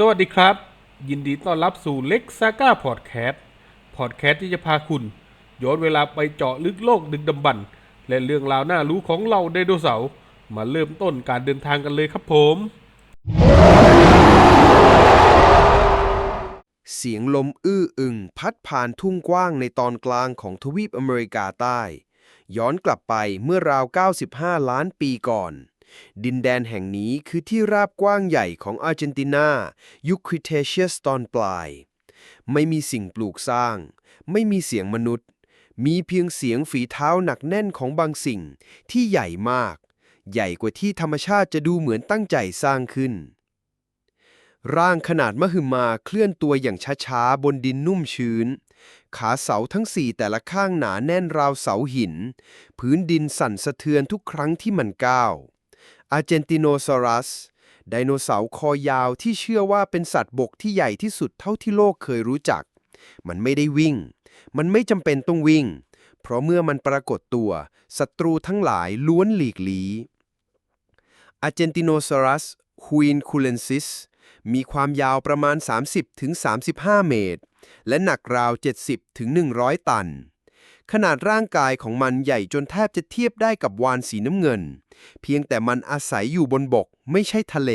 สวัสดีครับ ยินดีต้อนรับสู่เล็กซาก้าพอดแคสต์พอดแคสต์ที่จะพาคุณ ย้อนเวลาไปเจาะลึกโลกดึกดำบรรพ์และเรื่องราวน่ารู้ของเราไดโนเสาร์มาเริ่มต้นการเดินทางกันเลยครับผม เสียงลมอื้ออึงพัดผ่านทุ่งกว้างในตอนกลางของทวีปอเมริกาใต้ ย้อนกลับไปเมื่อราว 95 ล้านปีก่อน ดินแดนแห่งนี้คือที่ราบกว้างใหญ่ของอาร์เจนตินายุคคริเทเชียสตอนปลาย ไม่มีสิ่งปลูกสร้าง ไม่มีเสียงมนุษย์ มีเพียงเสียงฝีเท้าหนักแน่นของบางสิ่งที่ใหญ่มาก ใหญ่กว่าที่ธรรมชาติจะดูเหมือนตั้งใจสร้างขึ้น ร่างขนาดมหึมาเคลื่อนตัวอย่างช้าๆบนดินนุ่มชื้นขาเสาทั้งสี่แต่ละข้างหนาแน่นราวเสาหิน พื้นดินสั่นสะเทือนทุกครั้งที่มันก้าว อาร์เจนติโนซอรัส ไดโนเสาร์คอยาวที่เชื่อว่าเป็นสัตว์บกที่ใหญ่ที่สุดเท่าที่โลกเคยรู้จัก มันไม่ได้วิ่ง มันไม่จำเป็นต้องวิ่ง เพราะเมื่อมันปรากฏตัว ศัตรูทั้งหลายล้วนหลีกลีอาร์เจนติโนซอรัสฮุนคูเลนซิสมีความยาวประมาณ 30-35 เมตร และหนักราว 70-100 ตัน ขนาดร่างกายของมันใหญ่จนแทบจะเทียบได้กับวานสีน้ำเงิน เพียงแต่มันอาศัยอยู่บนบกไม่ใช่ทะเล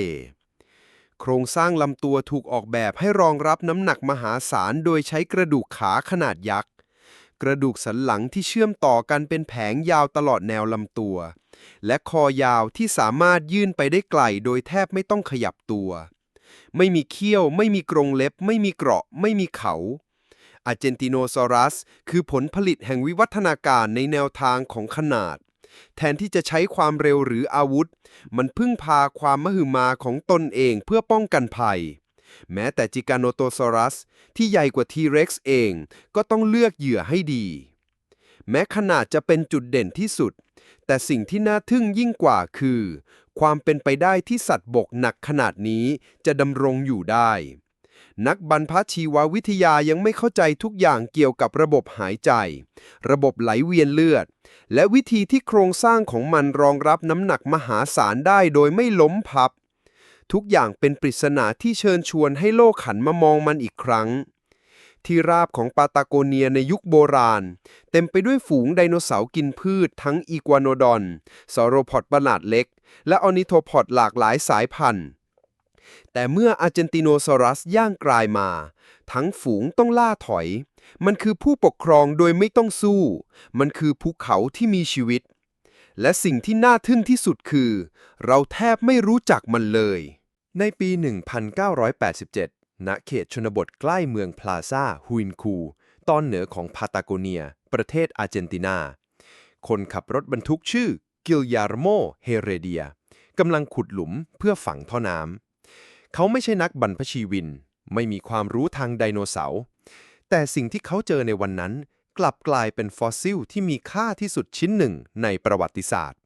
โครงสร้างลำตัวถูกออกแบบให้รองรับน้ำหนักมหาศาลโดยใช้กระดูกขาขนาดยักษ์ กระดูกสันหลังที่เชื่อมต่อกันเป็นแผงยาวตลอดแนวลำตัว และคอยาวที่สามารถยื่นไปได้ไกลโดยแทบไม่ต้องขยับตัว ไม่มีเขี้ยว ไม่มีกรงเล็บ ไม่มีเกราะ ไม่มีเขา อาเจนติโนซอรัส คือผลผลิตแห่งวิวัฒนาการในแนวทางของขนาด แทนที่จะใช้ความเร็วหรืออาวุธ มันพึ่งพาความมหึมาของตนเองเพื่อป้องกันภัย แม้แต่จิกาโนโตซอรัส ที่ใหญ่กว่าทีเร็กซ์เองก็ต้องเลือกเหยื่อให้ดี แม้ขนาดจะเป็นจุดเด่นที่สุด แต่สิ่งที่น่าทึ่งยิ่งกว่าคือ ความเป็นไปได้ที่สัตว์บกหนักขนาดนี้จะดำรงอยู่ได้ นักบรรพชีววิทยายังไม่เข้าใจทุกอย่างเกี่ยวกับระบบหายใจ ระบบไหลเวียนเลือด และวิธีที่โครงสร้างของมันรองรับน้ำหนักมหาศาลได้โดยไม่ล้มพับ ทุกอย่างเป็นปริศนาที่เชิญชวนให้โลกขันมามองมันอีกครั้ง ที่ราบของปาตาโกเนียในยุคโบราณ เต็มไปด้วยฝูงไดโนเสาร์กินพืชทั้งอีกัวโนดอนซอโรพอดขนาดเล็ก และออนิโทพอดหลากหลายสายพันธุ์ แต่เมื่ออาร์เจนติโนซอรัสย่างกลายมา ทั้งฝูงต้องล่าถอย มันคือผู้ปกครองโดยไม่ต้องสู้ มันคือภูเขาที่มีชีวิต และสิ่งที่น่าทึ่งที่สุดคือ เราแทบไม่รู้จักมันเลย ในปี 1987 ณ เขตชนบทใกล้เมืองพลาซาฮุยนคู ตอนเหนือของพาตาโกเนีย ประเทศอาร์เจนตินา คนขับรถบรรทุกชื่อกิลยาร์โม เฮเรเดียกำลังขุดหลุมเพื่อฝังท่อน้ำ เขาไม่ใช่นักบรรพชีวิน ไม่มีความรู้ทางไดโนเสาร์ แต่สิ่งที่เขาเจอในวันนั้น กลับกลายเป็นฟอสซิลที่มีค่าที่สุดชิ้นหนึ่งในประวัติศาสตร์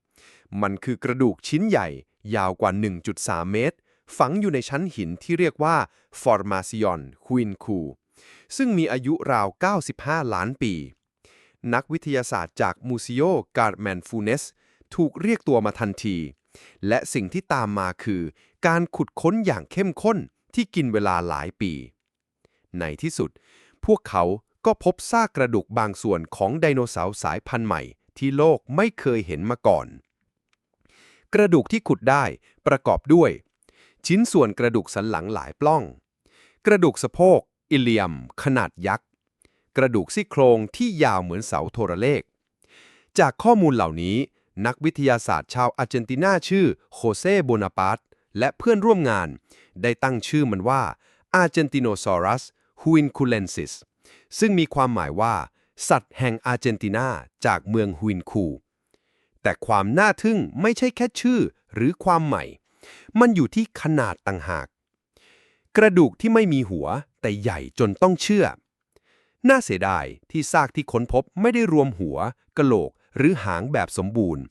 มันคือกระดูกชิ้นใหญ่ ยาวกว่า 1.3 เมตร ฝังอยู่ในชั้นหินที่เรียกว่า Formacion q u i n c u ซึ่งมีอายุราว 95 ล้านปี นักวิทยาศาสตร์จากมูซิโอการ์แมนฟูเนสถูกเรียกตัวมาทันที และสิ่งที่ตามมาคือ การขุดค้นอย่างเข้มข้นที่กินเวลาหลายปี ในที่สุด พวกเขาก็พบซากกระดูกบางส่วนของไดโนเสาร์สายพันธุ์ใหม่ ที่โลกไม่เคยเห็นมาก่อน กระดูกที่ขุดได้ประกอบด้วย ชิ้นส่วนกระดูกสันหลังหลายปล้อง กระดูกสะโพก อิเลียม ขนาดยักษ์ กระดูกซี่โครงที่ยาวเหมือนเสาโทรเลข จากข้อมูลเหล่านี้ นักวิทยาศาสตร์ชาวอาร์เจนตินาชื่อโคเซโบนาปาร์ต และเพื่อนร่วมงาน ได้ตั้งชื่อมันว่า Argentinosaurus huinculensis ซึ่งมีความหมายว่า สัตว์แห่งอาร์เจนตินาจากเมืองฮุยนคู แต่ความน่าทึ่งไม่ใช่แค่ชื่อหรือความใหม่ มันอยู่ที่ขนาดต่างหาก กระดูกที่ไม่มีหัวแต่ใหญ่จนต้องเชื่อ น่าเสียดายที่ซากที่ค้นพบไม่ได้รวมหัว กะโหลก หรือหางแบบสมบูรณ์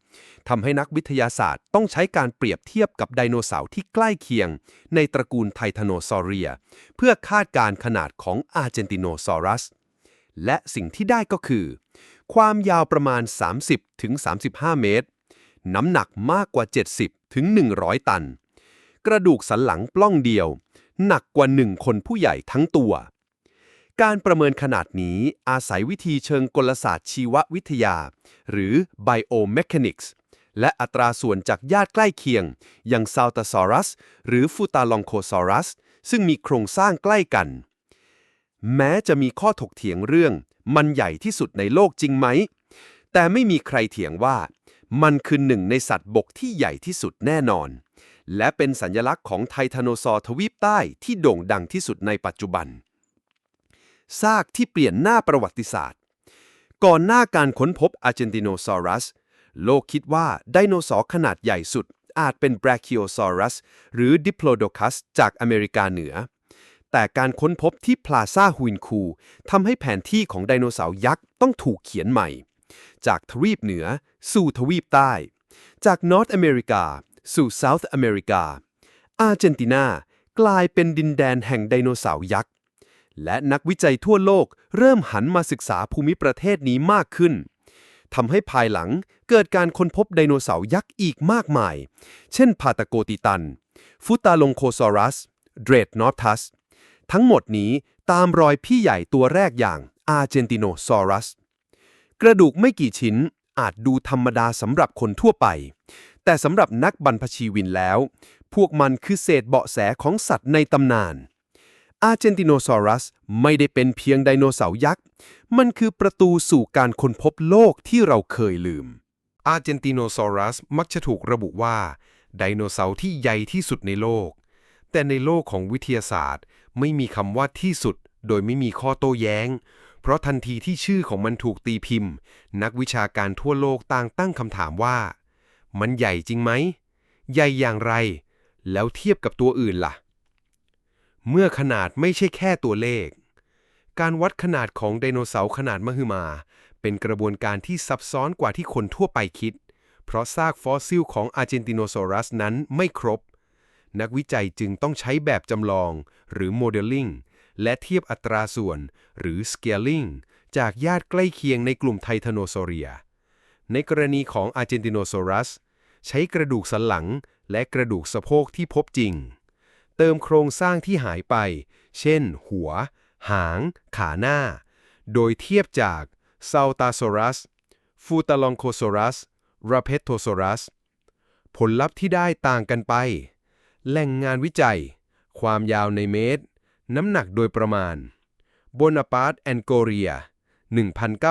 ทำให้นักวิทยาศาสตร์ต้องใช้การเปรียบเทียบกับไดโนเสาร์ที่ใกล้เคียง ในตระกูลไททานโนซอเรีย เพื่อคาดการณ์ขนาดของอาร์เจนติโนซอรัส และสิ่งที่ได้ก็คือ ความยาวประมาณ 30-35 เมตร น้ำหนักมากกว่า 70-100 ตัน กระดูกสันหลังปล้องเดียว หนักกว่าหนึ่งคนผู้ใหญ่ทั้งตัว การประเมินขนาดนี้อาศัยวิธีเชิงกลศาสตร์ชีววิทยา หรือ biomechanics และอัตราส่วนจากญาติใกล้เคียง อย่างซ a ลต s ซอรัส หรือฟูตาลองโคซอรัส ซึ่งมีโครงสร้างใกล้กัน แม้จะมีข้อถกเถียงเรื่อง มันใหญ่ที่สุดในโลกจริงไหม แต่ไม่มีใครเถียงว่า มันคือหนึ่งในสัตว์บกที่ใหญ่ที่สุดแน่นอน และเป็นสัญลักษณ์ของไททานโซอร์ทวีปใต้ที่โด่งดังที่สุดในปัจจุบัน ซากที่เปลี่ยนหน้าประวัติศาสตร์ ก่อนหน้าการค้นพบอาร์เจนติโนซอรัส โลกคิดว่าไดโนเสาร์ขนาดใหญ่สุด อาจเป็น Brachiosaurus หรือ Diplodocus จากอเมริกาเหนือ แต่การค้นพบที่พลาซาฮุนคูทำให้แผนที่ของไดโนเสาร์ยักษ์ต้องถูกเขียนใหม่ จากทวีปเหนือ สู่ทวีปใต้ จากนอร์ทอเมริกา สู่เซาท์อเมริกาอาร์เจนตินากลายเป็นดินแดนแห่งไดโนเสาร์ยักษ์ และนักวิจัยทั่วโลกเริ่มหันมาศึกษาภูมิประเทศนี้มากขึ้นทำให้ภายหลังเกิดการค้นพบไดโนเสาร์ยักษ์อีกมากมาย เช่นพาตาโกติตัน ฟุตาลงโคซอรัส เดรดนอร์ทัส ทั้งหมดนี้ตามรอยพี่ใหญ่ตัวแรกอย่างอาร์เจนติโนซอรัส กระดูกไม่กี่ชิ้นอาจดูธรรมดาสำหรับคนทั่วไป แต่สำหรับนักบรรพชีวินแล้ว พวกมันคือเศษเบาะแสของสัตว์ในตำนาน อาร์เจนติโนซอรัสไม่ได้เป็นเพียงไดโนเสาร์ยักษ์ มันคือประตูสู่การค้นพบโลกที่เราเคยลืม อาร์เจนติโนซอรัสมักจะถูกระบุว่าไดโนเสาร์ที่ใหญ่ที่สุดในโลก แต่ในโลกของวิทยาศาสตร์ ไม่มีคำว่าที่สุด โดยไม่มีข้อโต้แย้ง เพราะทันทีที่ชื่อของมันถูกตีพิมพ์ นักวิชาการทั่วโลกต่างตั้งคำถามว่า มันใหญ่จริงไหม ใหญ่อย่างไร แล้วเทียบกับตัวอื่นล่ะ เมื่อขนาดไม่ใช่แค่ตัวเลข การวัดขนาดของไดโนเสาร์ขนาดมหึมา เป็นกระบวนการที่ซับซ้อนกว่าที่คนทั่วไปคิด เพราะซากฟอสซิลของอาร์เจนติโนซอรัสนั้นไม่ครบ นักวิจัยจึงต้องใช้แบบจำลอง หรือโมเดลลิ่งและเทียบอัตราส่วน หรือ scaling จากญาติใกล้เคียงในกลุ่มไททานโนซอเรีย ในกรณีของอาร์เจนติโนซอรัส ใช้กระดูกสันหลังและกระดูกสะโพกที่พบจริง เติมโครงสร้างที่หายไป เช่น หัว หาง ขาหน้า โดยเทียบจากซ a ลต s โซรัสฟูตาลองโคโซรัสราเพโทโซรัสผลลัพธ์ที่ได้ต่างกันไป แหล่งงานวิจัย ความยาวในเมตร น้ำหนักโดยประมาณโบนาปาร์ตแอนโกเรีย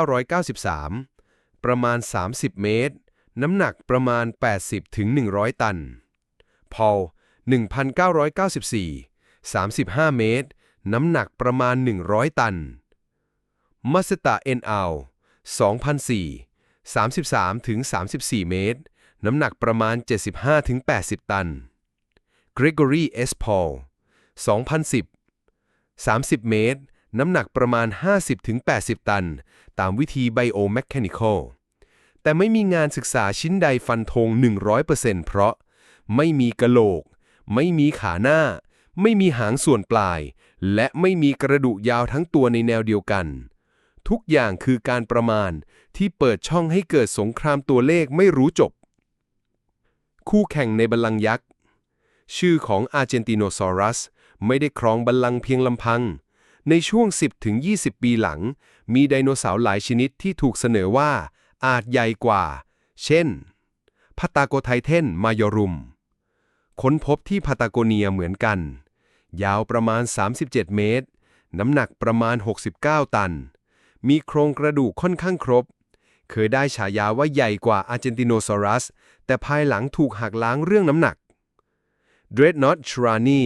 1993 ประมาณ 30 เมตร น้ำหนักประมาณ 80ถึง100 ตันพอล 1994 35 เมตร น้ำหนักประมาณ 100 ตัน มัสตาเอ็นอัล2004 33ถึง34 เมตร น้ำหนักประมาณ 75ถึง80 ตัน Gregory S. Paul 2010 30 เมตร น้ำหนักประมาณ 50ถึง80 ตัน ตามวิธี biomechanical แต่ไม่มีงานศึกษาชิ้นใดฟันธง 100%เพราะไม่มีกะโหลก ไม่มีขาหน้า ไม่มีหางส่วนปลาย และไม่มีกระดูกยาวทั้งตัวในแนวเดียวกัน ทุกอย่างคือการประมาณที่เปิดช่องให้เกิดสงครามตัวเลขไม่รู้จบ คู่แข่งในบัลลังก์ยักษ์ ชื่อของอาร์เจนติโนซอรัสไม่ได้ครองบัลลังก์เพียงลำพัง ในช่วง 10-20 ปีหลัง มีไดโนเสาร์หลายชนิดที่ถูกเสนอว่าอาจใหญ่กว่า เช่นพาตาโกไทเทนมายอรุม ค้นพบที่พาตาโกเนียเหมือนกัน ยาวประมาณ 37 เมตร น้ำหนักประมาณ 69 ตัน มีโครงกระดูกค่อนข้างครบ เคยได้ฉายาว่าใหญ่กว่าอาร์เจนติโนซอรัส แต่ภายหลังถูกหักล้างเรื่องน้ำหนัก d r e a d n o u g h t r a n i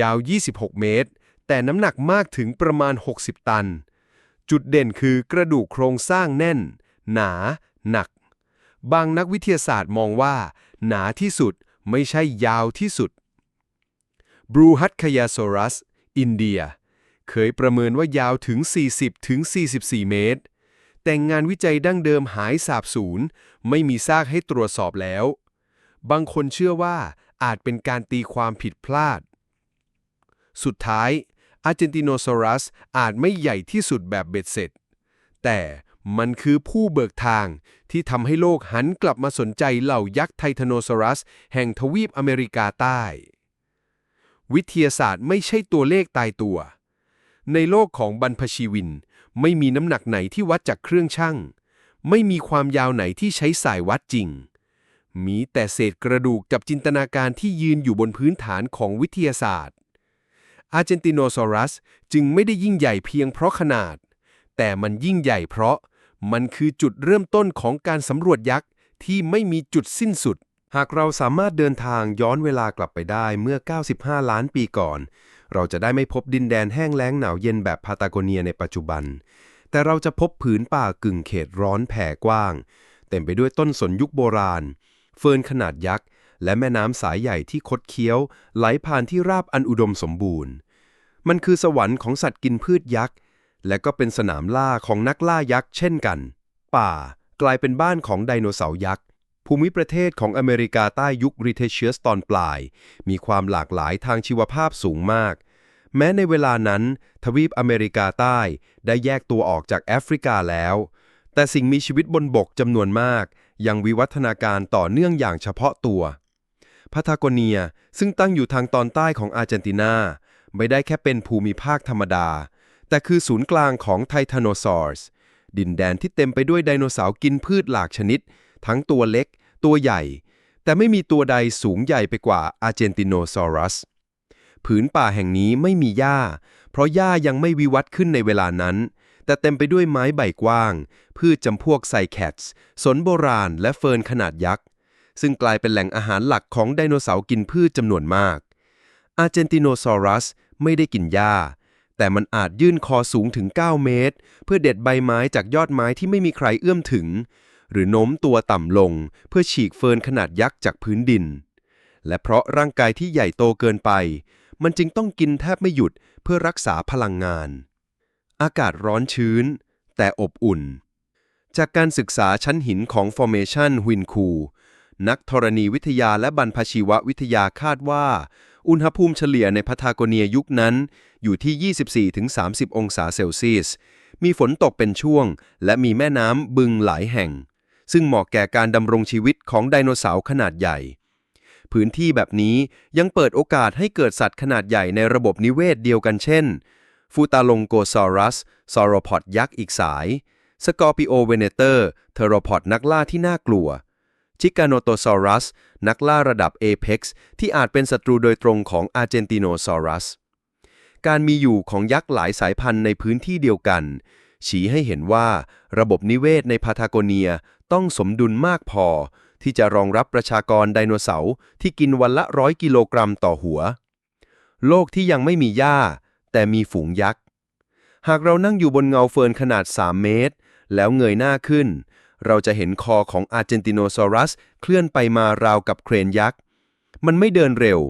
ยาว 26 เมตร แต่น้ำหนักมากถึงประมาณ 60 ตัน จุดเด่นคือกระดูกโครงสร้างแน่น หนา หนัก บางนักวิทยาศาสตร์มองว่า หนาที่สุด ไม่ใช่ยาวที่สุดบรูฮัตคยาโซรัส อินเดีย เคยประเมินว่ายาวถึง 40 ถึง 44 เมตร แต่งานวิจัยดั้งเดิมหายสาบสูญ ไม่มีซากให้ตรวจสอบแล้ว บางคนเชื่อว่าอาจเป็นการตีความผิดพลาด สุดท้ายอาร์เจนติโนซอรัสอาจไม่ใหญ่ที่สุดแบบเบ็ดเสร็จ แต่ มันคือผู้เบิกทางที่ทำให้โลกหันกลับมาสนใจเหล่ายักษ์ไททานโนซอรัส แห่งทวีปอเมริกาใต้ วิทยาศาสตร์ไม่ใช่ตัวเลขตายตัว ในโลกของบรรพชีวิน ไม่มีน้ำหนักไหนที่วัดจากเครื่องชั่ง ไม่มีความยาวไหนที่ใช้สายวัดจริง มีแต่เศษกระดูกกับจินตนาการที่ยืนอยู่บนพื้นฐานของวิทยาศาสตร์อาร์เจนติโนซอรัสจึงไม่ได้ยิ่งใหญ่เพียงเพราะขนาด แต่มันยิ่งใหญ่เพราะ มันคือจุดเริ่มต้นของการสำรวจยักษ์ที่ไม่มีจุดสิ้นสุด หากเราสามารถเดินทางย้อนเวลากลับไปได้เมื่อ 95 ล้านปีก่อน เราจะได้ไม่พบดินแดนแห้งแล้งหนาวเย็นแบบพาตาโกเนียในปัจจุบัน แต่เราจะพบผืนป่ากึ่งเขตร้อนแผ่กว้าง เต็มไปด้วยต้นสนยุคโบราณ เฟิร์นขนาดยักษ์ และแม่น้ำสายใหญ่ที่คดเคี้ยว ไหลผ่านที่ราบอันอุดมสมบูรณ์ มันคือสวรรค์ของสัตว์กินพืชยักษ์ และก็เป็นสนามล่าของนักล่ายักษ์เช่นกัน ป่ากลายเป็นบ้านของไดโนเสาร์ยักษ์ ภูมิประเทศของอเมริกาใต้ยุคริเทเชียสตอนปลาย มีความหลากหลายทางชีวภาพสูงมาก แม้ในเวลานั้น ทวีปอเมริกาใต้ได้แยกตัวออกจากแอฟริกาแล้ว แต่สิ่งมีชีวิตบนบกจำนวนมาก ยังวิวัฒนาการต่อเนื่องอย่างเฉพาะตัวพาทาโกเนียซึ่งตั้งอยู่ทางตอนใต้ของอาร์เจนตินา ไม่ได้แค่เป็นภูมิภาคธรรมดา แต่คือศูนย์กลางของไททานโซอร์สดินแดนที่เต็มไปด้วยไดโนเสาร์กินพืชหลากชนิด ทั้งตัวเล็ก ตัวใหญ่ แต่ไม่มีตัวใดสูงใหญ่ไปกว่าอาร์เจนติโนซอรัสผืนป่าแห่งนี้ไม่มีหญ้า เพราะหญ้ายังไม่วิวัฒน์ขึ้นในเวลานั้น แต่เต็มไปด้วยไม้ใบกว้าง พืชจำพวกไซแคทส์สนโบราณ และเฟิร์นขนาดยักษ์ ซึ่งกลายเป็นแหล่งอาหารหลักของไดโนเสาร์กินพืชจำนวนมากอาร์เจนติโนซอรัสไม่ได้กินหญ้า แต่มันอาจยื่นคอสูงถึง 9 เมตร เพื่อเด็ดใบไม้จากยอดไม้ที่ไม่มีใครเอื้อมถึง หรือโน้มตัวต่ำลง เพื่อฉีกเฟิร์นขนาดยักษ์จากพื้นดิน และเพราะร่างกายที่ใหญ่โตเกินไป มันจึงต้องกินแทบไม่หยุดเพื่อรักษาพลังงาน อากาศร้อนชื้น แต่อบอุ่น จากการศึกษาชั้นหินของ Formation ฮวินคูนักธรณีวิทยาและบรรพชีววิทยาคาดว่า อุณหภูมิเฉลี่ยในพาทาโกเนียยุคนั้นอยู่ที่ 24-30 องศาเซลเซียส มีฝนตกเป็นช่วง และมีแม่น้ำบึงหลายแห่ง ซึ่งเหมาะแก่การดำรงชีวิตของไดโนเสาร์ขนาดใหญ่ พื้นที่แบบนี้ยังเปิดโอกาสให้เกิดสัตว์ขนาดใหญ่ในระบบนิเวศเดียวกันเช่น ฟูตาลงโกซอรัส ซอโรพอดยักษ์อีกสาย สกอร์ปิโอเวเนเตอร์ เทโรพอดนักล่าที่น่ากลัว ชิกาโนโตซอรัสนักล่าระดับเอเพ็กซ์ที่อาจเป็นศัตรูโดยตรงของอาร์เจนติโนซอรัส การมีอยู่ของยักษ์หลายสายพันธุ์ในพื้นที่เดียวกัน ชี้ให้เห็นว่าระบบนิเวศในพาทาโกเนียต้องสมดุลมากพอ ที่จะรองรับประชากรไดโนเสาร์ที่กินวันละร้อยกิโลกรัมต่อหัว โลกที่ยังไม่มีหญ้า แต่มีฝูงยักษ์ หากเรานั่งอยู่บนเงาเฟิร์นขนาด 3 เมตร แล้วเงยหน้าขึ้น เราจะเห็นคอของอาร์เจนติโนซอรัสเคลื่อนไปมาราวกับเครนยักษ์ มันไม่เดินเร็ว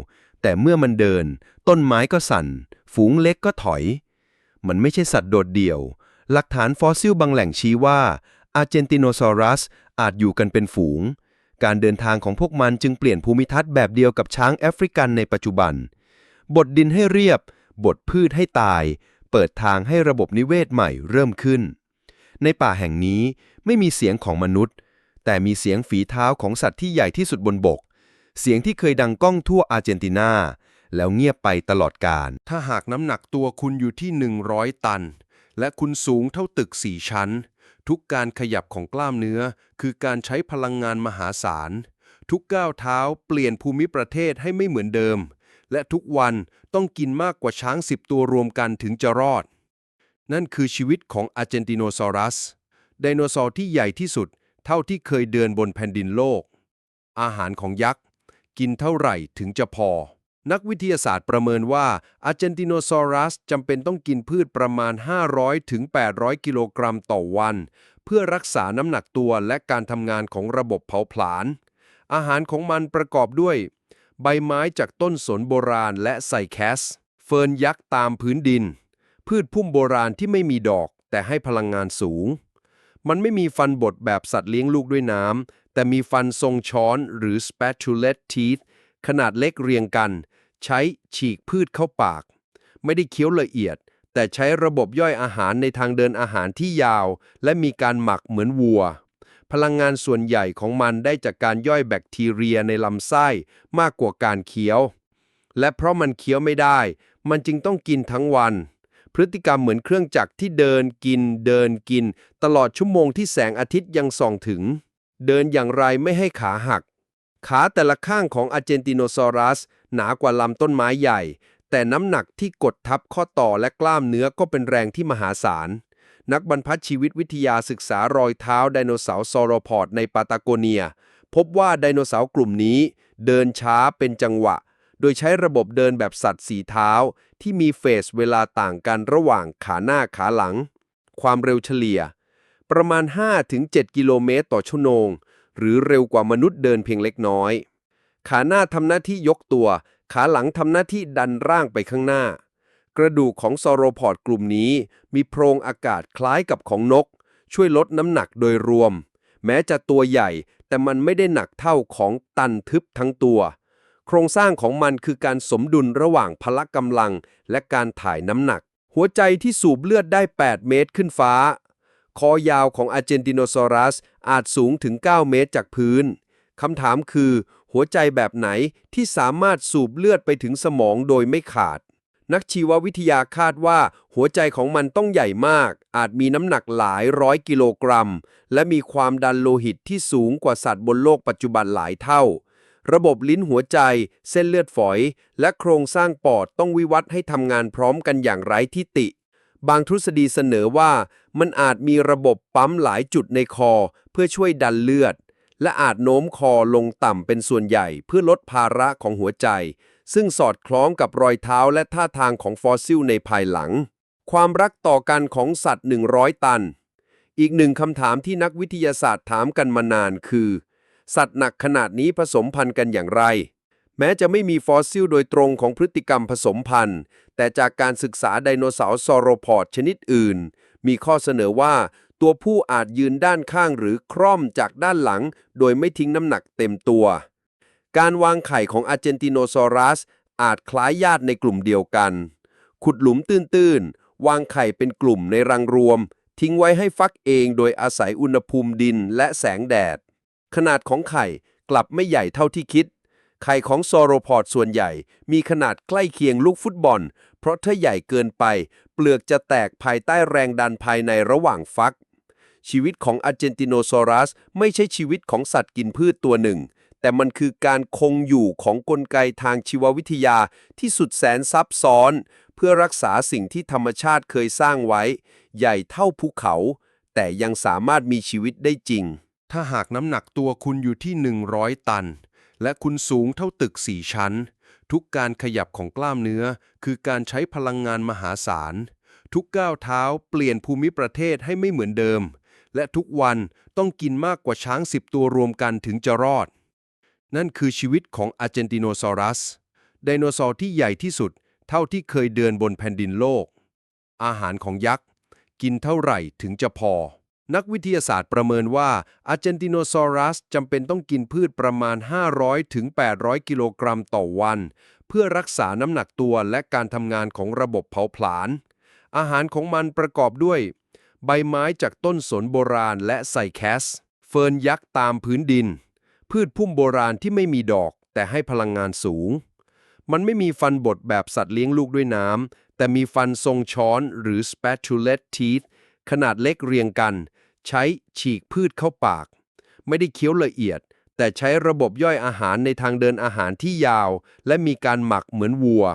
แต่เมื่อมันเดิน ต้นไม้ก็สั่น ฝูงเล็กก็ถอย มันไม่ใช่สัตว์โดดเดี่ยว หลักฐานฟอสซิลบางแหล่งชี้ว่าอาร์เจนติโนซอรัสอาจอยู่กันเป็นฝูง การเดินทางของพวกมันจึงเปลี่ยนภูมิทัศน์แบบเดียวกับช้างแอฟริกันในปัจจุบัน บดดินให้เรียบ บดพืชให้ตาย เปิดทางให้ระบบนิเวศใหม่เริ่มขึ้น ในป่าแห่งนี้ ไม่มีเสียงของมนุษย์ แต่มีเสียงฝีเท้าของสัตว์ที่ใหญ่ที่สุดบนบก เสียงที่เคยดังก้องทั่วอาร์เจนตินา แล้วเงียบไปตลอดกาลถ้าหากน้ำหนักตัวคุณอยู่ที่ 100 ตัน และคุณสูงเท่าตึก4ชั้น ทุกการขยับของกล้ามเนื้อ คือการใช้พลังงานมหาศาล ทุกก้าวเท้าเปลี่ยนภูมิประเทศให้ไม่เหมือนเดิม และทุกวันต้องกินมากกว่าช้างสิบตัวรวมกันถึงจะรอด นั่นคือชีวิตของอาร์เจนติโนซอรัส ไดโนเสาร์ที่ใหญ่ที่สุด เท่าที่เคยเดินบนแผ่นดินโลก อาหารของยักษ์ กินเท่าไหร่ถึงจะพอ นักวิทยาศาสตร์ประเมินว่าอาร์เจนติโนซอรัสจำเป็นต้องกินพืชประมาณ 500 ถึง 800 กิโลกรัมต่อวัน เพื่อรักษาน้ำหนักตัวและการทำงานของระบบเผาผลาญ อาหารของมันประกอบด้วย ใบไม้จากต้นสนโบราณและไซแคส เฟิร์นยักษ์ตามพื้นดิน พืชพุ่มโบราณที่ไม่มีดอกแต่ให้พลังงานสูง มันไม่มีฟันบดแบบสัตว์เลี้ยงลูกด้วยน้ำ แต่มีฟันทรงช้อนหรือ spatulate teeth ขนาดเล็กเรียงกัน ใช้ฉีกพืชเข้าปาก ไม่ได้เคี้ยวละเอียด แต่ใช้ระบบย่อยอาหารในทางเดินอาหารที่ยาว และมีการหมักเหมือนวัว พลังงานส่วนใหญ่ของมันได้จากการย่อยแบคทีเรียในลำไส้มากกว่าการเคี้ยว และเพราะมันเคี้ยวไม่ได้ มันจึงต้องกินทั้งวัน พฤติกรรมเหมือนเครื่องจักรที่เดินกิน เดินกิน ตลอดชั่วโมงที่แสงอาทิตย์ยังส่องถึง เดินอย่างไรไม่ให้ขาหัก ขาแต่ละข้างของอาเจนติโนซอรัส หนากว่าลำต้นไม้ใหญ่ แต่น้ำหนักที่กดทับข้อต่อและกล้ามเนื้อก็เป็นแรงที่มหาศาล นักบรรพชีวิตวิทยาศึกษารอยเท้าไดโนเสาร์ซอโรพอดในปาตาโกเนีย พบว่าไดโนเสาร์กลุ่มนี้ เดินช้าเป็นจังหวะ โดยใช้ระบบเดินแบบสัตว์สีเท้า ที่มีเฟสเวลาต่างกันระหว่างขาหน้าขาหลัง ความเร็วเฉลี่ย ประมาณ 5-7 กิโลเมตรต่อชั่วโมง หรือเร็วกว่ามนุษย์เดินเพียงเล็กน้อย ขาหน้าทำหน้าที่ยกตัว ขาหลังทำหน้าที่ดันร่างไปข้างหน้า กระดูกของซอโรพอดกลุ่มนี้ มีโพรงอากาศคล้ายกับของนก ช่วยลดน้ำหนักโดยรวม แม้จะตัวใหญ่แต่มันไม่ได้หนักเท่าของตันทึบทั้งตัว โครงสร้างของมันคือการสมดุลระหว่างพละกำลังและการถ่ายน้ำหนัก หัวใจที่สูบเลือดได้ 8 เมตรขึ้นฟ้า คอยาวของอาเจนติโนซอรัสอาจสูงถึง 9 เมตรจากพื้นคำถามคือ หัวใจแบบไหนที่สามารถสูบเลือดไปถึงสมองโดยไม่ขาด นักชีววิทยาคาดว่า หัวใจของมันต้องใหญ่มาก อาจมีน้ำหนักหลายร้อยกิโลกรัม และมีความดันโลหิตที่สูงกว่าสัตว์บนโลกปัจจุบันหลายเท่า ระบบลิ้นหัวใจ เส้นเลือดฝอย และโครงสร้างปอดต้องวิวัฒน์ให้ทำงานพร้อมกันอย่างไร้ทิฏฐิบางทฤษฎีเสนอว่ามันอาจมีระบบปั๊มหลายจุดในคอ เพื่อช่วยดันเลือด และอาจโน้มคอลงต่ำเป็นส่วนใหญ่เพื่อลดภาระของหัวใจ ซึ่งสอดคล้องกับรอยเท้าและท่าทางของฟอสซิลในภายหลัง ความรักต่อกันของสัตว์ 100 ตัน อีกหนึ่งคำถามที่นักวิทยาศาสตร์ถามกันมานานคือ สัตว์หนักขนาดนี้ผสมพันธุ์กันอย่างไร แม้จะไม่มีฟอสซิลโดยตรงของพฤติกรรมผสมพันธุ์ แต่จากการศึกษาไดโนเสาร์ซอโรพอดชนิดอื่น มีข้อเสนอว่าตัวผู้อาจยืนด้านข้างหรือคร่อมจากด้านหลัง โดยไม่ทิ้งน้ำหนักเต็มตัว การวางไข่ของอาร์เจนติโนซอรัส อาจคล้ายญาติในกลุ่มเดียวกัน ขุดหลุมตื้นๆ วางไข่เป็นกลุ่มในรังรวม ทิ้งไว้ให้ฟักเองโดยอาศัยอุณหภูมิดินและแสงแดด ขนาดของไข่กลับไม่ใหญ่เท่าที่คิด ไข่ของซอโรพอดส่วนใหญ่ มีขนาดใกล้เคียงลูกฟุตบอล เพราะถ้าใหญ่เกินไป เปลือกจะแตกภายใต้แรงดันภายในระหว่างฟัก ชีวิตของอาร์เจนติโนซอรัสไม่ใช่ชีวิตของสัตว์กินพืชตัวหนึ่ง แต่มันคือการคงอยู่ของกลไกทางชีววิทยาที่สุดแสนซับซ้อน เพื่อรักษาสิ่งที่ธรรมชาติเคยสร้างไว้ ใหญ่เท่าภูเขา แต่ยังสามารถมีชีวิตได้จริง ถ้าหากน้ำหนักตัวคุณอยู่ที่ 100 ตัน และคุณสูงเท่าตึก4ชั้น ทุกการขยับของกล้ามเนื้อ คือการใช้พลังงานมหาศาล ทุกก้าวเท้าเปลี่ยนภูมิประเทศให้ไม่เหมือนเดิม และทุกวันต้องกินมากกว่าช้างสิบตัวรวมกันถึงจะรอด นั่นคือชีวิตของอาร์เจนติโนซอรัส ไดโนเสาร์ที่ใหญ่ที่สุด เท่าที่เคยเดินบนแผ่นดินโลก อาหารของยักษ์ กินเท่าไหร่ถึงจะพอ นักวิทยาศาสตร์ประเมินว่าอาร์เจนติโนซอรัสจำเป็นต้องกินพืชประมาณ 500ถึง800กิโลกรัมต่อวัน เพื่อรักษาน้ำหนักตัวและการทำงานของระบบเผาผลาญ อาหารของมันประกอบด้วย ใบไม้จากต้นสนโบราณและไซแคส เฟิร์นยักษ์ตามพื้นดิน พืชพุ่มโบราณที่ไม่มีดอก แต่ให้พลังงานสูง มันไม่มีฟันบดแบบสัตว์เลี้ยงลูกด้วยน้ำแต่มีฟันทรงช้อนหรือ spatulate teeth ขนาดเล็กเรียงกัน ใช้ฉีกพืชเข้าปาก ไม่ได้เคี้ยวละเอียด แต่ใช้ระบบย่อยอาหารในทางเดินอาหารที่ยาว และมีการหมักเหมือนวัว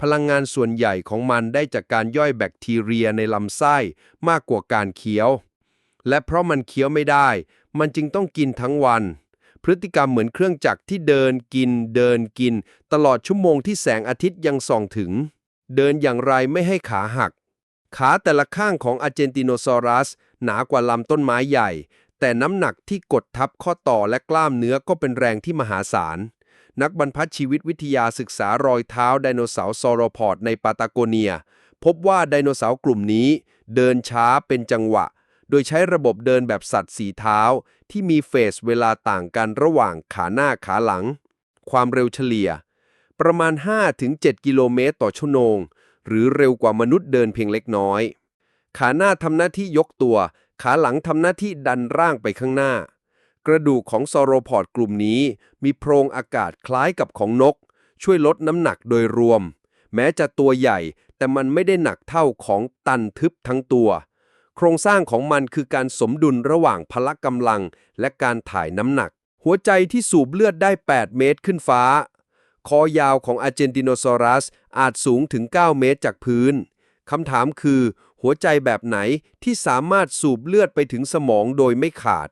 พลังงานส่วนใหญ่ของมันได้จากการย่อยแบคทีเรียในลำไส้มากกว่าการเคี้ยว และเพราะมันเคี้ยวไม่ได้ มันจึงต้องกินทั้งวัน พฤติกรรมเหมือนเครื่องจักรที่เดินกิน เดินกิน ตลอดชั่วโมงที่แสงอาทิตย์ยังส่องถึง เดินอย่างไรไม่ให้ขาหัก ขาแต่ละข้างของอาร์เจนติโนซอรัส หนากว่าลำต้นไม้ใหญ่ แต่น้ำหนักที่กดทับข้อต่อและกล้ามเนื้อก็เป็นแรงที่มหาศาล นักบรรพัตชีวิตวิทยาศึกษารอยเท้าไดโนเสาร์ซอรพอดในปาตาโกเนีย พบว่าไดโนเสาร์กลุ่มนี้ เดินช้าเป็นจังหวะ โดยใช้ระบบเดินแบบสัตว์สีเท้า ที่มีเฟสเวลาต่างกันระหว่างขาหน้าขาหลัง ความเร็วเฉลี่ย ประมาณ 5-7 กิโลเมตรต่อชั่วโมงหรือเร็วกว่ามนุษย์เดินเพียงเล็กน้อย ขาหน้าทำหน้าที่ยกตัว ขาหลังทำหน้าที่ดันร่างไปข้างหน้า กระดูกของซอโรพอดกลุ่มนี้ มีโพรงอากาศคล้ายกับของนก ช่วยลดน้ำหนักโดยรวม แม้จะตัวใหญ่ แต่มันไม่ได้หนักเท่าของตันทึบทั้งตัว โครงสร้างของมันคือการสมดุลระหว่างพละกำลัง และการถ่ายน้ำหนัก หัวใจที่สูบเลือดได้ 8 เมตรขึ้นฟ้า คอยาวของอาเจนติโนซอรัสอาจสูงถึง 9 เมตรจากพื้น คำถามคือ หัวใจแบบไหนที่สามารถสูบเลือดไปถึงสมองโดยไม่ขาด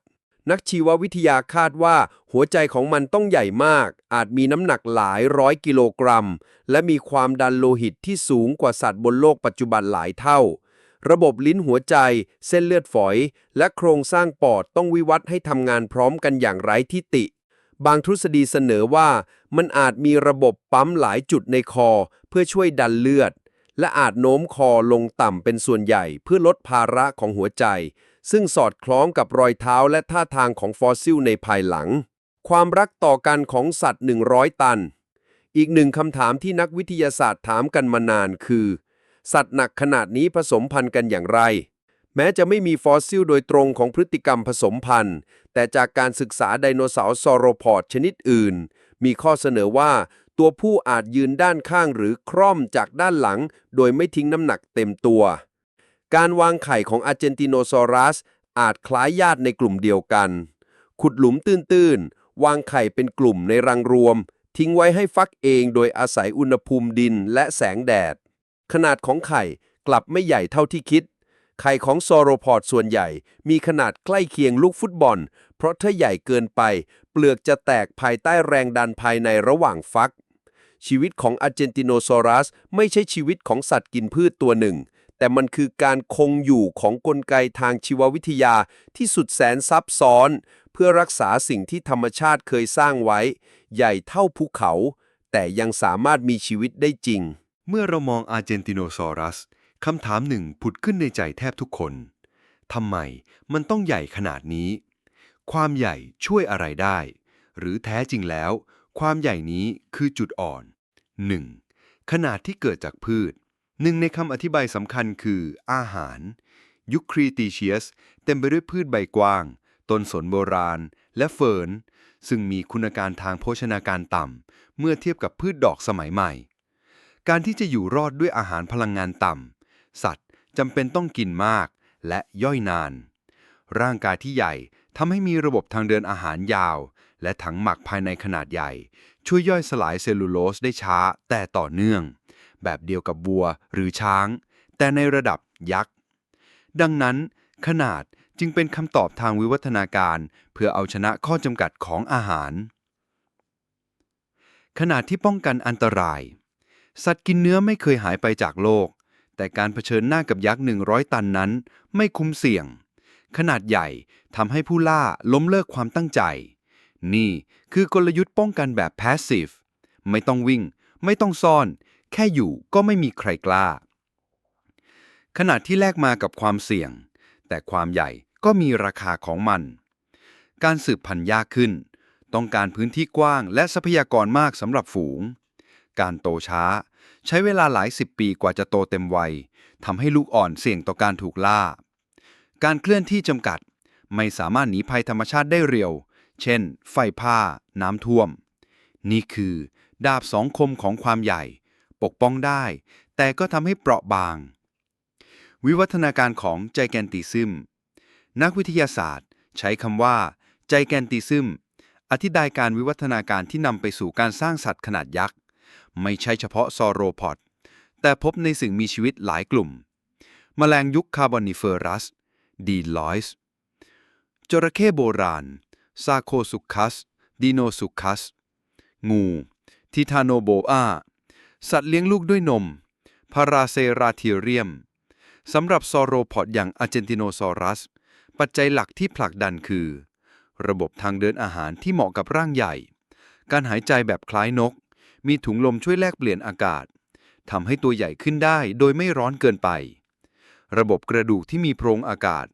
นักชีววิทยาคาดว่า หัวใจของมันต้องใหญ่มาก อาจมีน้ำหนักหลายร้อยกิโลกรัม และมีความดันโลหิตที่สูงกว่าสัตว์บนโลกปัจจุบันหลายเท่า ระบบลิ้นหัวใจ เส้นเลือดฝอย และโครงสร้างปอดต้องวิวัฒน์ให้ทำงานพร้อมกันอย่างไร้ทิฏฐิบางทฤษฎีเสนอว่ามันอาจมีระบบปั๊มหลายจุดในคอ เพื่อช่วยดันเลือด และอาจโน้มคอลงต่ำเป็นส่วนใหญ่เพื่อลดภาระของหัวใจ ซึ่งสอดคล้องกับรอยเท้าและท่าทางของฟอสซิลในภายหลัง ความรักต่อกันของสัตว์ 100 ตัน อีกหนึ่งคำถามที่นักวิทยาศาสตร์ถามกันมานานคือ สัตว์หนักขนาดนี้ผสมพันธุ์กันอย่างไร แม้จะไม่มีฟอสซิลโดยตรงของพฤติกรรมผสมพันธุ์ แต่จากการศึกษาไดโนเสาร์ซอโรพอดชนิดอื่น มีข้อเสนอว่า ตัวผู้อาจยืนด้านข้างหรือคร่อมจากด้านหลัง โดยไม่ทิ้งน้ำหนักเต็มตัว การวางไข่ของอาร์เจนติโนซอรัสอาจคล้ายญาติในกลุ่มเดียวกัน ขุดหลุมตื้นๆ วางไข่เป็นกลุ่มในรังรวม ทิ้งไว้ให้ฟักเองโดยอาศัยอุณหภูมิดินและแสงแดด ขนาดของไข่กลับไม่ใหญ่เท่าที่คิด ไข่ของซอโรพอดส่วนใหญ่ มีขนาดใกล้เคียงลูกฟุตบอล เพราะถ้าใหญ่เกินไป เปลือกจะแตกภายใต้แรงดันภายในระหว่างฟัก ชีวิตของอาร์เจนติโนซอรัสไม่ใช่ชีวิตของสัตว์กินพืชตัวหนึ่ง แต่มันคือการคงอยู่ของกลไกทางชีววิทยาที่สุดแสนซับซ้อน เพื่อรักษาสิ่งที่ธรรมชาติเคยสร้างไว้ ใหญ่เท่าภูเขา แต่ยังสามารถมีชีวิตได้จริง เมื่อเรามองอาร์เจนติโนซอรัสคำถามหนึ่งผุดขึ้นในใจแทบทุกคนทำไมมันต้องใหญ่ขนาดนี้ ความใหญ่ช่วยอะไรได้ หรือแท้จริงแล้ว ความใหญ่นี้คือจุดอ่อน 1. ขนาดที่เกิดจากพืช หนึ่งในคำอธิบายสำคัญคืออาหาร ยุคครีตีเชียส เต็มไปด้วยพืชใบกว้าง ต้นสนโบราณ และเฟิร์น ซึ่งมีคุณการทางโภชนาการต่ำ เมื่อเทียบกับพืชดอกสมัยใหม่ การที่จะอยู่รอดด้วยอาหารพลังงานต่ำ สัตว์จำเป็นต้องกินมากและย่อยนาน ร่างกายที่ใหญ่ทำให้มีระบบทางเดินอาหารยาว และถังหมักภายในขนาดใหญ่ ช่วยย่อยสลายเซลลูโลสได้ช้าแต่ต่อเนื่อง แบบเดียวกับวัวหรือช้าง แต่ในระดับยักษ์ ดังนั้น ขนาดจึงเป็นคำตอบทางวิวัฒนาการ เพื่อเอาชนะข้อจำกัดของอาหาร ขนาดที่ป้องกันอันตราย สัตว์กินเนื้อไม่เคยหายไปจากโลก แต่การเผชิญหน้ากับยักษ์ 100 ตันนั้น ไม่คุ้มเสี่ยง ขนาดใหญ่ทำให้ผู้ล่าล้มเลิกความตั้งใจ นี่คือกลยุทธ์ป้องกันแบบ passive ไม่ต้องวิ่ง ไม่ต้องซ่อน แค่อยู่ก็ไม่มีใครกล้า ขนาดที่แลกมากับความเสี่ยง แต่ความใหญ่ก็มีราคาของมัน การสืบพันธุ์ยากขึ้น ต้องการพื้นที่กว้างและทรัพยากรมากสำหรับฝูง การโตช้า ใช้เวลาหลายสิบปีกว่าจะโตเต็มวัยทำให้ลูกอ่อนเสี่ยงต่อการถูกล่า การเคลื่อนที่จำกัด ไม่สามารถหนีภัยธรรมชาติได้เร็ว เช่น ไฟผ้า น้ำท่วม นี่คือ ดาบสองคมของความใหญ่ ปกป้องได้ แต่ก็ทำให้เปราะบาง วิวัฒนาการของไจแกนติซึม นักวิทยาศาสตร์ ใช้คำว่าไจแกนติซึม อธิบายการวิวัฒนาการที่นำไปสู่การสร้างสัตว์ขนาดยักษ์ ไม่ใช่เฉพาะซอโรพอดแต่พบในสิ่งมีชีวิตหลายกลุ่ม แมลงยุคคาร์บอนิเฟอรัส ดีลอยส์จระเข้โบราณ ซาโคสุคัสดีโนสุคัส งู ทิทาโนโบอาสัตว์เลี้ยงลูกด้วยนม พาราเซราเทีเรียม สำหรับซอโรพอดอย่างอาเจนติโนซอรัส ปัจจัยหลักที่ผลักดันคือ ระบบทางเดินอาหารที่เหมาะกับร่างใหญ่ การหายใจแบบคล้ายนก มีถุงลมช่วยแลกเปลี่ยนอากาศทำให้ตัวใหญ่ขึ้นได้โดยไม่ร้อนเกินไป ระบบกระดูกที่มีโพรงอากาศ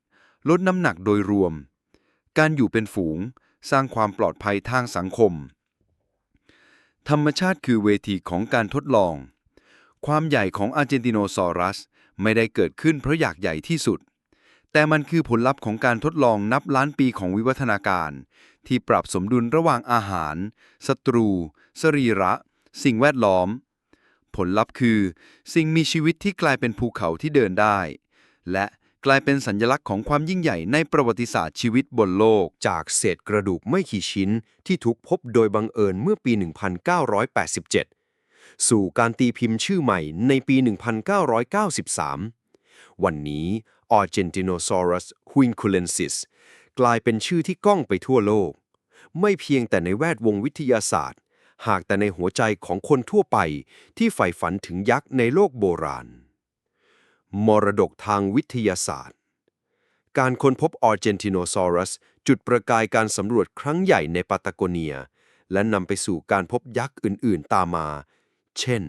ลดน้ำหนักโดยรวม การอยู่เป็นฝูง สร้างความปลอดภัยทางสังคม ธรรมชาติคือเวทีของการทดลอง ความใหญ่ของอาร์เจนติโนซอรัส ไม่ได้เกิดขึ้นเพราะอยากใหญ่ที่สุด แต่มันคือผลลัพธ์ของการทดลองนับล้านปีของวิวัฒนาการ ที่ปรับสมดุลระหว่างอาหาร ศัตรู สรีระ สิ่งแวดล้อม ผลลัพธ์คือ สิ่งมีชีวิตที่กลายเป็นภูเขาที่เดินได้ และ กลายเป็นสัญลักษณ์ของความยิ่งใหญ่ในประวัติศาสตร์ชีวิตบนโลก จากเศษกระดูกไม่กี่ชิ้นที่ถูกพบโดยบังเอิญเมื่อปี 1987 สู่การตีพิมพ์ชื่อใหม่ในปี 1993 วันนี้ Argentinosaurus huinculensis กลายเป็นชื่อที่ก้องไปทั่วโลก ไม่เพียงแต่ในแวดวงวิทยาศาสตร์ หากแต่ในหัวใจของคนทั่วไปที่ใฝ่ฝันถึงยักษ์ในโลกโบราณ มรดกทางวิทยาศาสตร์ การค้นพบ Argentinosaurus จุดประกายการสำรวจครั้งใหญ่ในปาตาโกเนีย และนำไปสู่การพบยักษ์อื่น ๆ ตามมา เช่น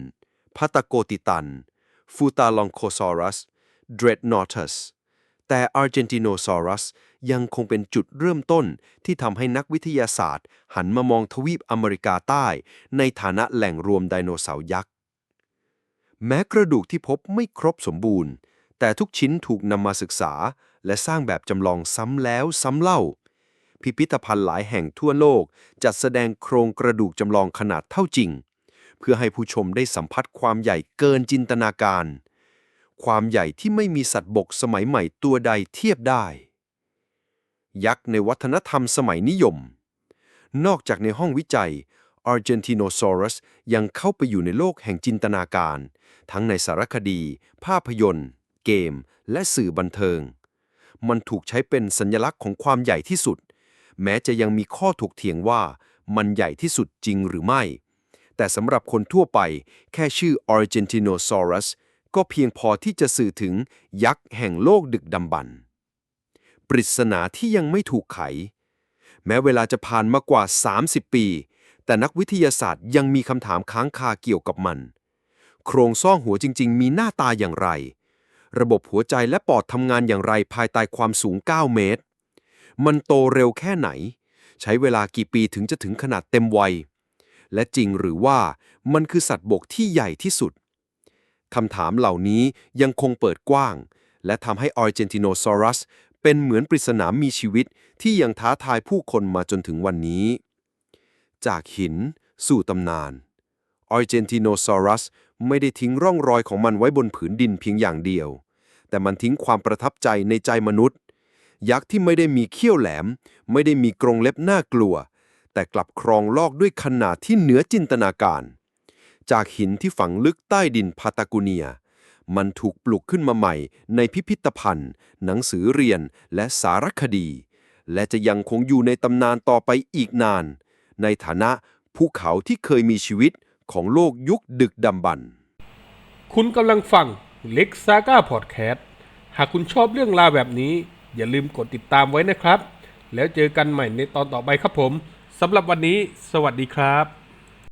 พัตโกติตัน ฟูตาลองโคซอรัส เดรดนอทัส แต่ Argentinosaurus ยังคงเป็นจุดเริ่มต้นที่ทำให้นักวิทยาศาสตร์ หันมามองทวีปอเมริกาใต้ ในฐานะแหล่งรวมไดโนเสาร์ยักษ์ แม้กระดูกที่พบไม่ครบสมบูรณ์ แต่ทุกชิ้นถูกนำมาศึกษา และสร้างแบบจำลองซ้ำแล้วซ้ำเล่า พิพิธภัณฑ์หลายแห่งทั่วโลก จัดแสดงโครงกระดูกจำลองขนาดเท่าจริง เพื่อให้ผู้ชมได้สัมผัสความใหญ่เกินจินตนาการ ความใหญ่ที่ไม่มีสัตว์บกสมัยใหม่ตัวใดเทียบได้ ยักษ์ในวัฒนธรรมสมัยนิยม นอกจากในห้องวิจัย Argentinosaurus ยังเข้าไปอยู่ในโลกแห่งจินตนาการ ทั้งในสารคดี ภาพยนตร์ เกม และสื่อบันเทิง มันถูกใช้เป็นสัญลักษณ์ของความใหญ่ที่สุด แม้จะยังมีข้อถกเถียงว่ามันใหญ่ที่สุดจริงหรือไม่ แต่สำหรับคนทั่วไป แค่ชื่อ Argentinosaurus ก็เพียงพอที่จะสื่อถึงยักษ์แห่งโลกดึกดำบรรพ์ปริศนาที่ยังไม่ถูกไข แม้เวลาจะผ่านมากว่า 30 ปี แต่นักวิทยาศาสตร์ยังมีคำถามค้างคาเกี่ยวกับมัน โครงสร้างหัวจริง ๆ มีหน้าตาอย่างไร ระบบหัวใจและปอดทำงานอย่างไรภายใต้ความสูง 9 เมตร มันโตเร็วแค่ไหน ใช้เวลากี่ปีถึงจะถึงขนาดเต็มวัย และจริงหรือว่ามันคือสัตว์บกที่ใหญ่ที่สุดคำถามเหล่านี้ยังคงเปิดกว้าง และทำให้ Argentinosaurus เป็นเหมือนปริศนามีชีวิตที่ยังท้าทายผู้คนมาจนถึงวันนี้ จากหิน สู่ตำนาน Argentinosaurus ไม่ได้ทิ้งร่องรอยของมันไว้บนผืนดินเพียงอย่างเดียว แต่มันทิ้งความประทับใจในใจมนุษย์ ยักษ์ที่ไม่ได้มีเขี้ยวแหลม ไม่ได้มีกรงเล็บน่ากลัว แต่กลับครองลอกด้วยขนาดที่เหนือจินตนาการ จากหินที่ฝังลึกใต้ดินพาตาโกเนีย มันถูกปลุกขึ้นมาใหม่ในพิพิธภัณฑ์ หนังสือเรียนและสารคดี และจะยังคงอยู่ในตำนานต่อไปอีกนาน ในฐานะภูเขาที่เคยมีชีวิตของโลกยุคดึกดำบรรพ์คุณกำลังฟังเล็กซาก้าพอดแคสต์หากคุณชอบเรื่องราวแบบนี้ อย่าลืมกดติดตามไว้นะครับ แล้วเจอกันใหม่ในตอนต่อไปครับผมสำหรับวันนี้ สวัสดีครับ